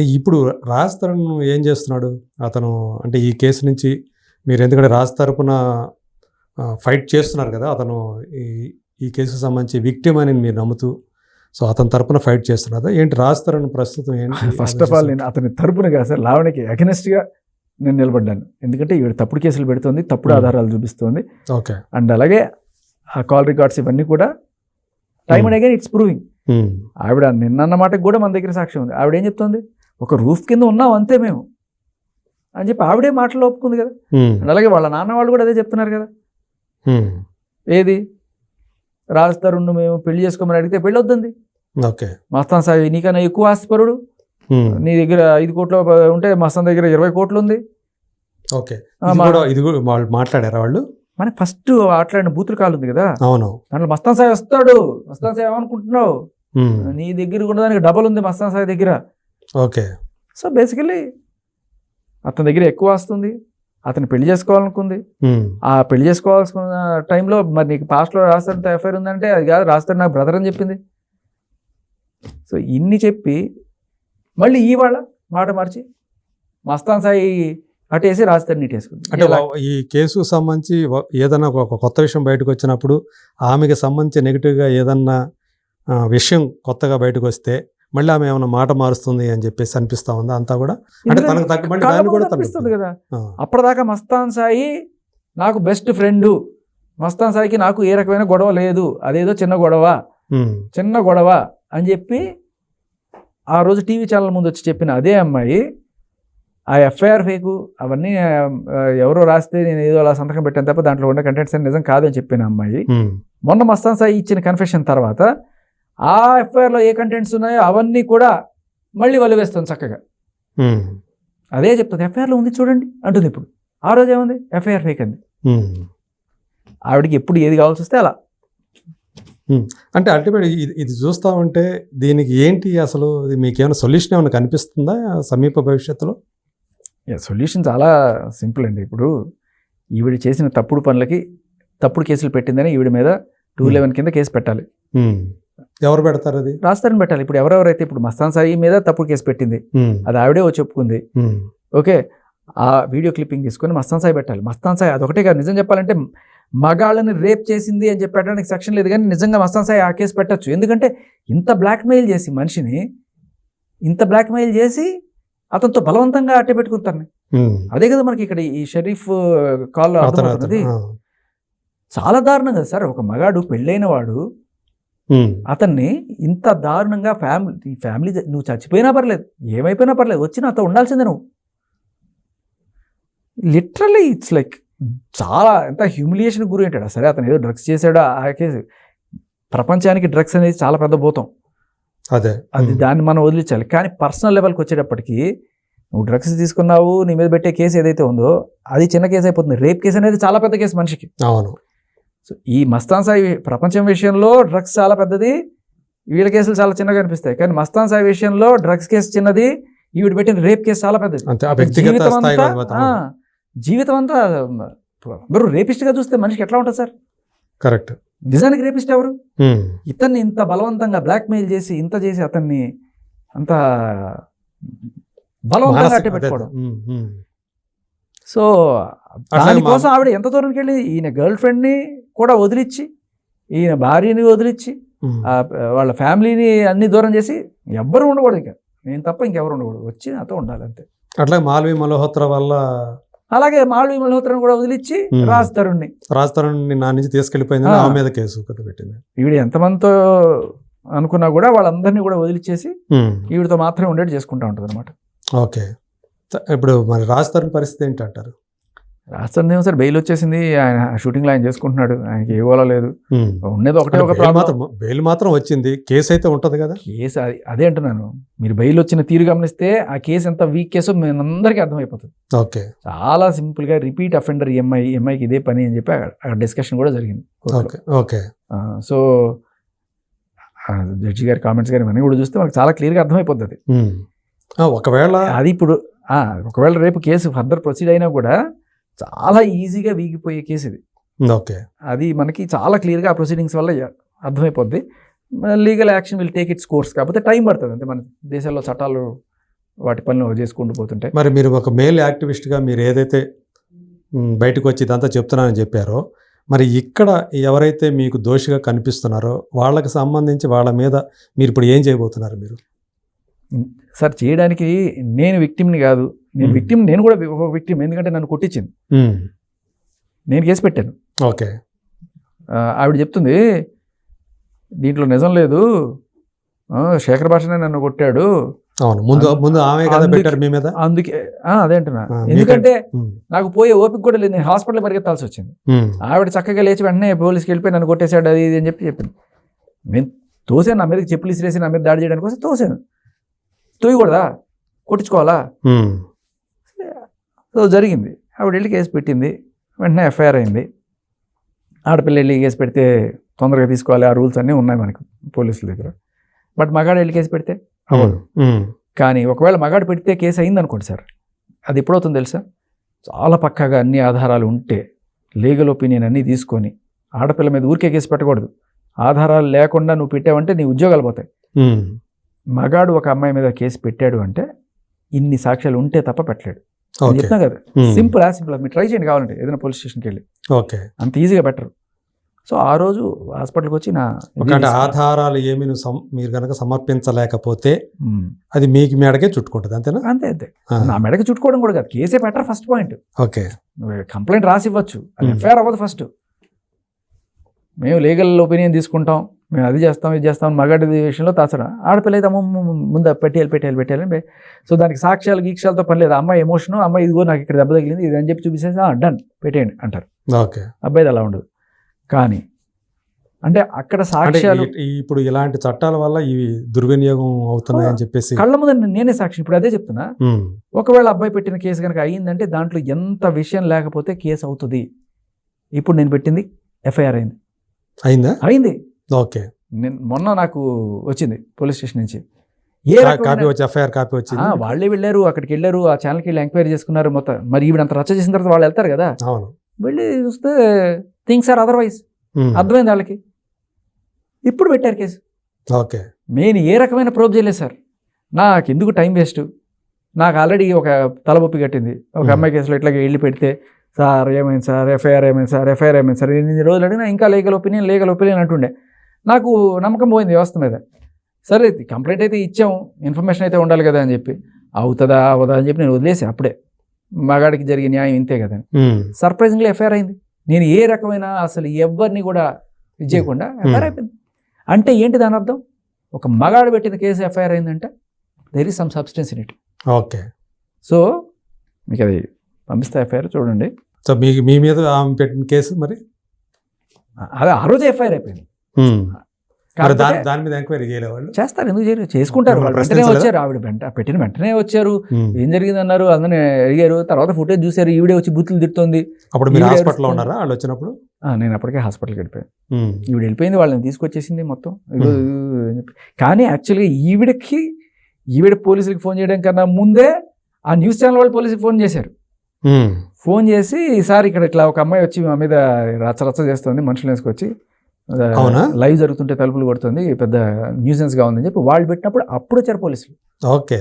ఇప్పుడు రాజ్ తరుణ్ ఏం చేస్తున్నాడు? అతను అంటే ఈ కేసు నుంచి మీరు ఎందుకంటే రాజ్ తరపున ఫైట్ చేస్తున్నారు కదా అతను ఈ ఈ కేసుకు సంబంధించి విక్టిమ్ అని మీరు నమ్ముతూ సో అతని తరపున ఫైట్ చేస్తున్నారు? ఏంటి రాజ్ తరుణ్ ప్రస్తుతం ఏంటి? ఫస్ట్ ఆఫ్ ఆల్ నేను అతని తరపున కాదు సార్ లావణ్యకి అగెనెస్ట్గా నేను నిలబడ్డాను. ఎందుకంటే ఈవిడ తప్పుడు కేసులు పెడుతుంది తప్పుడు Hmm. ఆధారాలు చూపిస్తుంది. ఓకే. అండ్ అలాగే ఆ కాల్ రికార్డ్స్ ఇవన్నీ కూడా time Hmm. And again it's proving ఆవిడ నిన్న మాటకు కూడా మన దగ్గర సాక్ష్యం ఉంది. ఆవిడ ఏం చెప్తుంది? ఒక రూఫ్ కింద ఉన్నాం అంతే మేము. అని చెప్పి ఆవిడే మాటలు ఒప్పుకుంది కదా. అలాగే వాళ్ళ నాన్న వాళ్ళు కూడా అదే చెప్తున్నారు కదా. ఏది? రాజ్ తరుణ్ మేము పెళ్ళి చేసుకోమని అడిగితే పెళ్ళి వద్దంది ఓకే. మస్తాన్ సాయి నీకన్నా ఎక్కువ ఆస్తిపరుడు. నీ దగ్గర ఐదు కోట్లు ఉంటే మస్తాన్ దగ్గర ఇరవై కోట్లు ఉంది ఓకే ఇది కూడా వాళ్ళు మాట్లాడారా వాళ్ళు? మనకి ఫస్ట్ ఆటలాడిన బూతులు కాలు ఉంది కదా. అవును. దాంట్లో మస్తాన్ సాయి వస్తాడు. మస్తాన్ సాయి ఏమనుకుంటున్నావు? నీ దగ్గర కూడా దానికి డబల్ ఉంది మస్తాన్ సాయి దగ్గర. ఓకే. సో బేసికలీ అతని దగ్గర ఎక్కువ వస్తుంది అతను పెళ్ళి చేసుకోవాలనుకుంది. ఆ పెళ్ళి చేసుకోవాల్సిన టైంలో మరి నీకు పాస్ట్లో రాస్తారంత ఎఫ్ఐఆర్ ఉందంటే అది కాదు రాస్తాడు నాకు బ్రదర్ అని చెప్పింది. సో ఇన్ని చెప్పి మళ్ళీ ఈ వాళ్ళ మాట మార్చి మస్తాన్ సాయి అటేసి రాస్తాడు నీటేసుకుంది. అంటే ఈ కేసుకు సంబంధించి ఏదైనా ఒక కొత్త విషయం బయటకు వచ్చినప్పుడు ఆమెకి సంబంధించి నెగిటివ్గా ఏదన్నా విషయం కొత్తగా బయటకు వస్తే మళ్ళీ ఆమె ఏమైనా మాట మారుస్తుంది అని చెప్పేసి అనిపిస్తా ఉందా? అంతా కూడా? అంటే తనకు తగ్గ కూడా అనిపిస్తుంది కదా. అప్పటిదాకా మస్తాన్ సాయి నాకు బెస్ట్ ఫ్రెండు మస్తాన్ సాయికి నాకు ఏ రకమైన గొడవ లేదు. అదేదో చిన్న గొడవ. చిన్న గొడవ అని చెప్పి ఆ రోజు టీవీ ఛానల్ ముందు వచ్చి చెప్పిన అదే అమ్మాయి ఆ ఎఫ్ఐఆర్ ఫేకు అవన్నీ ఎవరో రాస్తే నేను ఏదో అలా సంతకం పెట్టాను తప్ప దాంట్లో ఉన్న కంటెంట్స్ అని నిజం కాదని చెప్పిన అమ్మాయి. మొన్న మస్తాన్ సాయి ఇచ్చిన కన్ఫెషన్ తర్వాత ఆ ఎఫ్ఐఆర్లో ఏ కంటెంట్స్ ఉన్నాయో అవన్నీ కూడా మళ్ళీ వలివేస్తుంది చక్కగా. అదే చెప్తుంది. ఎఫ్ఐఆర్లో ఉంది చూడండి అంటుంది ఇప్పుడు. ఆ రోజు ఏముంది? ఎఫ్ఐఆర్ ఫేక్ అంది. ఆవిడకి ఎప్పుడు ఏది కావాల్సి వస్తే అలా. అంటే అల్టిమేట్ ఇది చూస్తా ఉంటే దీనికి ఏంటి అసలు? ఇది మీకు ఏమైనా సొల్యూషన్ ఏమైనా కనిపిస్తుందా సమీప భవిష్యత్తులో? సొల్యూషన్ చాలా సింపుల్ అండి. ఇప్పుడు ఈవిడ చేసిన తప్పుడు పనులకి తప్పుడు కేసులు పెట్టిందని ఈవిడ మీద టూ. లెవెన్ కింద కేసు పెట్టాలి. ఎవరు పెడతారు అది? రాస్తారని పెట్టాలి. ఇప్పుడు ఎవరెవరైతే ఇప్పుడు మస్తాన్ సాయి మీద తప్పుడు కేసు పెట్టింది అది ఆవిడే వచ్చి ఉమ్, ఓకే ఆ వీడియో క్లిప్పింగ్ తీసుకొని మస్తాన్ సాయి పెట్టాలి. మస్తాన్ సాయి అదొకటే కాదు నిజం చెప్పాలంటే మగాళ్ళని రేప్ చేసింది అని చెప్పడానికి సెక్షన్ లేదు కానీ నిజంగా మస్తాన్ సాయి ఆ కేసు పెట్టచ్చు. ఎందుకంటే ఇంత బ్లాక్మెయిల్ చేసి మనిషిని ఇంత బ్లాక్మెయిల్ చేసి అతనితో బలవంతంగా అట్టే పెట్టుకుంటారు ఉమ్. అదే కదా మనకి ఇక్కడ ఈ షరీఫ్ అతను అర్థమవుతున్నది. చాలా దారుణం కదా సార్. ఒక మగాడు పెళ్ళైన వాడు అతన్ని ఇంత దారుణంగా ఫ్యామిలీ ఫ్యామిలీ నువ్వు చచ్చిపోయినా పర్లేదు ఏమైపోయినా పర్లేదు వచ్చి నాతో ఉండాల్సిందే నువ్వు. లిటరలీ ఇట్స్ లైక్ చాలా ఎంత హ్యూమిలియేషన్ గురి ఉంటాడు సరే అతను ఏదో డ్రగ్స్ చేశాడు ఆ కేసు. ప్రపంచానికి డ్రగ్స్ అనేది చాలా పెద్ద భూతం. అదే. అది దాన్ని మనం వదిలించాలి. కానీ పర్సనల్ లెవెల్కి వచ్చేటప్పటికి నువ్వు డ్రగ్స్ తీసుకున్నావు నీ మీద పెట్టే కేసు ఏదైతే ఉందో అది చిన్న కేసు అయిపోతుంది. రేప్ కేసు అనేది చాలా పెద్ద కేసు మనిషికి. అవును. సో ఈ మస్తాన్ సాయి ప్రపంచం విషయంలో డ్రగ్స్ చాలా పెద్దది. వీళ్ళ కేసులు చాలా చిన్నగా అనిపిస్తాయి. కానీ మస్తాన్ సాయి విషయంలో డ్రగ్స్ కేసు చిన్నది. ఈవిడ పెట్టిన రేప్ కేసు చాలా పెద్దది. జీవితం అంతా జీవితం అంతా ఇప్పుడు అందరూ రేపిస్ట్గా చూస్తే మనిషికి ఎట్లా ఉంటుంది సార్? కరెక్ట్. నిజానికి రేపిస్ట్ ఎవరు? ఇతన్ని ఇంత బలవంతంగా బ్లాక్మెయిల్ చేసి ఇంత చేసి అతన్ని అంత బలవంతంగా అట్టే పెట్టుకోవడం. సో దానికోసం ఆవిడ ఎంత దూరంకి వెళ్ళి ఈయన గర్ల్ ఫ్రెండ్ని కూడా వదిలిచ్చి ఈయన భార్యని వదిలిచ్చి వాళ్ళ ఫ్యామిలీని అన్ని దూరం చేసి ఎవ్వరు ఉండకూడదు ఇంకా. నేను తప్ప ఇంకెవరు ఉండకూడదు. వచ్చి నాతో ఉండాలి అంతే. అట్లాగే మాల్వి మల్హోత్ర వల్ల అలాగే మాళవి మల్హోత్రను కూడా వదిలిచ్చి. రాజ్ తరుణ్ని. రాజ్ తరుణ్ నా నుంచి తీసుకెళ్ళిపోయిందని ఆ. ఆమె మీద కేసు పెట్టింది. ఈవిడ ఎంతమందితో అనుకున్నా కూడా వాళ్ళందరినీ కూడా వదిలిచ్చేసి ఈవిడతో మాత్రమే ఉండేట్టు చేసుకుంటా ఉంటుంది అనమాట ఓకే. ఇప్పుడు మరి రాజ్ తరుణ్ పరిస్థితి ఏంటి అంటారు రాజ్ ఏమో సార్ బెయిల్ వచ్చేసింది ఆయన షూటింగ్లో ఆయన చేసుకుంటున్నాడు ఆయనకి ఏ గోలా లేదు. ఉండేది ఒకటే ఒక మాత్రం బెయిల్ మాత్రం వచ్చింది కేసు అయితే ఉంటది కదా? కేసు అది- అదే అంటున్నాను. మీరు బెయిల్ వచ్చిన తీరు గమనిస్తే ఆ కేసు ఎంత వీక్ కేసో మనందరికీ అర్థమైపోతుంది. ఓకే. చాలా సింపుల్గా రిపీట్ అఫెండర్ ఎంఐ ఎంఐకి ఇదే పని అని చెప్పి అక్కడ- డిస్కషన్ కూడా జరిగింది. Okay okay. సో జడ్జి గారి కామెంట్స్ గారి ఇవన్నీ కూడా చూస్తే మనకు చాలా క్లియర్గా. ఆ, ఒకవేళ అది ఇప్పుడు ఒకవేళ రేపు కేసు ఫర్దర్ ప్రొసీడ్ అయినా కూడా చాలా ఈజీగా వీగిపోయే కేసు ఇది ఓకే. అది మనకి చాలా క్లియర్గా ఆ ప్రొసీడింగ్స్ వల్ల అర్థమైపోద్ది. Legal action will take it's course కాకపోతే టైం పడుతుంది అంతే మన దేశాల్లో చట్టాలు వాటి పనులు చేసుకుంటూ పోతుంటాయి మరి మీరు ఒక మేల్ యాక్టివిస్ట్గా మీరు ఏదైతే బయటకు వచ్చి ఇదంతా చెప్తున్నానని చెప్పారో మరి ఇక్కడ ఎవరైతే మీకు దోషిగా కనిపిస్తున్నారో వాళ్ళకి సంబంధించి వాళ్ళ మీద మీరు ఇప్పుడు ఏం చేయబోతున్నారు మీరు? సార్ చేయడానికి నేను విక్టిమ్ని కాదు. నేను. విక్టిమ్ నేను కూడా ఒక విక్టిమ్ ఎందుకంటే నన్ను కొట్టించింది. నేను కేసు పెట్టాను. ఓకే. ఆవిడ చెప్తుంది దీంట్లో నిజం లేదు. శేఖర్ భాషనే నన్ను కొట్టాడు. అవును. ముందు ముందు ఆమె కదా అందుకే- పెట్టారు మీ మీద? అందుకే ఆ, అదే అంటున్నా. ఎందుకంటే నాకు పోయే ఓపిక కూడా లేదు. నేను హాస్పిటల్ పరిగెత్తాల్సి వచ్చింది. ఆవిడ చక్కగా లేచి వెంటనే పోలీస్కి వెళ్ళిపోయి నన్ను కొట్టేశాడు అది ఇది అని చెప్పి చెప్పింది. నేను తోసాను నా మీదకి చెప్పులు ఇసిరేసి నా మీద దాడి చేయడానికి కోసం తోసాను. తోయకూడదా? కొట్టించుకోవాలా? సో జరిగింది. ఆవిడ వెళ్ళి కేసు పెట్టింది. వెంటనే ఎఫ్ఐఆర్ అయింది. ఆడపిల్ల వెళ్ళి కేసు పెడితే తొందరగా తీసుకోవాలి. ఆ రూల్స్ అన్నీ ఉన్నాయి మనకు పోలీసుల దగ్గర. బట్ మగాడు వెళ్ళి కేసు పెడితే అవ్వదు. కానీ ఒకవేళ మగాడు పెడితే కేసు అయింది అనుకోండి సార్. అది ఎప్పుడవుతుందో తెలుసా? చాలా పక్కాగా అన్ని ఆధారాలు ఉంటే లీగల్ ఒపీనియన్ అన్నీ తీసుకొని ఆడపిల్ల మీద ఊరికే కేసు పెట్టకూడదు. ఆధారాలు లేకుండా నువ్వు పెట్టావంటే నీ ఉద్యోగాలు పోతాయి. మగాడు ఒక అమ్మాయి మీద కేసు పెట్టాడు అంటే ఇన్ని సాక్ష్యాలు ఉంటే తప్ప పెట్టలేడు. చెప్తున్నా కదా సింపుల్ ఆ సింపుల్. మీరు ట్రై చేయండి కావాలంటే ఏదైనా పోలీస్ స్టేషన్కి వెళ్ళి. ఓకే. అంత ఈజీగా బెటర్ సో ఆ రోజు హాస్పిటల్కి వచ్చి నా. ఆధారాలు ఏమి మీరు కనుక సమర్పించలేకపోతే. అది మీకు మేడకే చుట్టుకుంటుంది అంతేనా? అంతే అంతే. నా మెడకి చుట్టుకోవడం కూడా కాదు. కేసే better first point okay. Complaint రాసి ఇవ్వచ్చు అది. ఎఫ్ఐఆర్ అవ్వదు ఫస్ట్ మేము లీగల్ ఒపీనియన్ తీసుకుంటాం. మేము అది చేస్తాం ఇది చేస్తాం మగడి విషయంలో తాచడం ఆడపిల్ల అయితే అమ్మ ముందు పెట్టేయాలి పెట్టేయాలి పెట్టేయాలి సో దానికి సాక్ష్యాలు గీక్షాలతో పని లేదు. అమ్మాయి ఎమోషన్ అమ్మాయి ఇదిగో నాకు ఇక్కడ దెబ్బ తగిలింది ఇది అని చెప్పి చూపిసేసి డన్ పెట్టేయండి అంటారు. ఓకే. అబ్బాయిది అలా ఉండదు. కానీ అంటే అక్కడ సాక్ష్యాలు ఇప్పుడు ఇలాంటి చట్టాల వల్ల ఇవి దుర్వినియోగం అవుతున్నాయని చెప్పేసి. కళ్ళ ముందు నేనే సాక్షి. ఇప్పుడు అదే చెప్తున్నా. ఒకవేళ అబ్బాయి పెట్టిన కేసు కనుక అయ్యిందంటే దాంట్లో ఎంత విషయం లేకపోతే కేసు అవుతుంది? ఇప్పుడు నేను పెట్టింది ఎఫ్ఐఆర్ అయింది. అయిందా? అయింది. ఓకే. నేను మొన్న నాకు వచ్చింది పోలీస్ స్టేషన్ నుంచి. ఏ కాపీ వచ్చి ఎఫ్ఐఆర్ కాపీ వచ్చింది? ఆ, వాళ్ళే వెళ్ళారు అక్కడికి వెళ్ళారు ఆ ఛానల్కి వెళ్ళి ఎంక్వైరీ చేసుకున్నారు మొత్తం. మరి ఈవిడ అంత రచ్చ చేసిన తర్వాత వాళ్ళు వెళ్తారు కదా? అవును. వెళ్ళి చూస్తే థింగ్స్ ఆర్ అదర్వైజ్. అర్థమైంది వాళ్ళకి? ఇప్పుడు పెట్టారు కేసు. ఓకే. నేను ఏ రకమైన ప్రోబ్ చేయలేదు సార్. నాకు ఎందుకు టైం వేస్ట్? నాకు ఆల్రెడీ ఒక తలబొప్పి కట్టింది. ఒక. అమ్మాయి కేసులో ఇట్లాగే వెళ్ళి పెడితే సార్ ఏమైంది సార్? ఎఫ్ఐఆర్ ఏమైంది సార్? ఎఫ్ఐఆర్ ఏమైంది సార్? ఎనిమిది రోజులు అడిగినా ఇంకా లీగల్ ఒపీనియన్ లీగల్ ఒపీనియన్ అంటుండే. నాకు నమ్మకం పోయింది వ్యవస్థ మీద. సరే కంప్లైంట్ అయితే ఇచ్చాం ఇన్ఫర్మేషన్ అయితే ఉండాలి కదా అని చెప్పి. అవుతుందా అవదా అని చెప్పి నేను వదిలేసి అప్పుడే మగాడికి జరిగే న్యాయం ఇంతే కదా సర్ప్రైజింగ్లీ ఎఫ్ఐఆర్ అయింది. నేను ఏ రకమైన అసలు ఎవరిని కూడా ఇది చేయకుండా ఎఫ్ఐఆర్ అయిపోయింది. అంటే ఏంటి దాని అర్థం? ఒక మగాడు పెట్టిన కేసు ఎఫ్ఐఆర్ అయిందంటే. There is some substance in it okay. So మీకు అది పంపిస్తే ఎఫ్ఐఆర్ చూడండి. సో మీ మీ మీద పెట్టిన కేసు మరి? అదే ఆ రోజు ఎఫ్ఐఆర్ అయిపోయింది. దాని కాకపోతే దాని మీద ఎంక్వైరీ చేస్తారు ఎందుకు చేయరు? చేసుకుంటారు వాళ్ళు. వెంటనే? వచ్చారు ఆవిడ వెంట పెట్టిన వెంటనే వచ్చారు. ఉమ్, ఏం జరిగింది అన్నారు అందరిని అడిగారు. తర్వాత ఫుటేజ్ చూశారు. ఈవిడే వచ్చి బూతులు తిడుతోంది. అప్పుడు మీరు హాస్పిటల్లో. ఉన్నారా వాళ్ళు వచ్చినప్పుడు? నేను అప్పటికే హాస్పిటల్కి వెళ్ళిపోయాను. ఉమ్, ఈవిడ వెళ్ళిపోయింది వాళ్ళని తీసుకొచ్చేసింది మొత్తం. Hmm. కానీ యాక్చువల్గా ఈవిడకి ఈవిడ పోలీసులకి ఫోన్ చేయడం కన్నా ముందే ఆ న్యూస్ ఛానల్ వాళ్ళు పోలీసుకి ఫోన్ చేశారు. ఫోన్ చేసి ఈసారి ఇక్కడ ఇట్లా ఒక అమ్మాయి వచ్చి మా మీద రచ్చ రచ్చ చేస్తుంది మనుషులు వేసుకొచ్చి. అవునా? లైవ్ జరుగుతుంటే తలుపులు కొడుతుంది పెద్ద న్యూసెన్స్గా ఉందని చెప్పి వాళ్ళు పెట్టినప్పుడు అప్పుడు వచ్చారు పోలీసులు ఓకే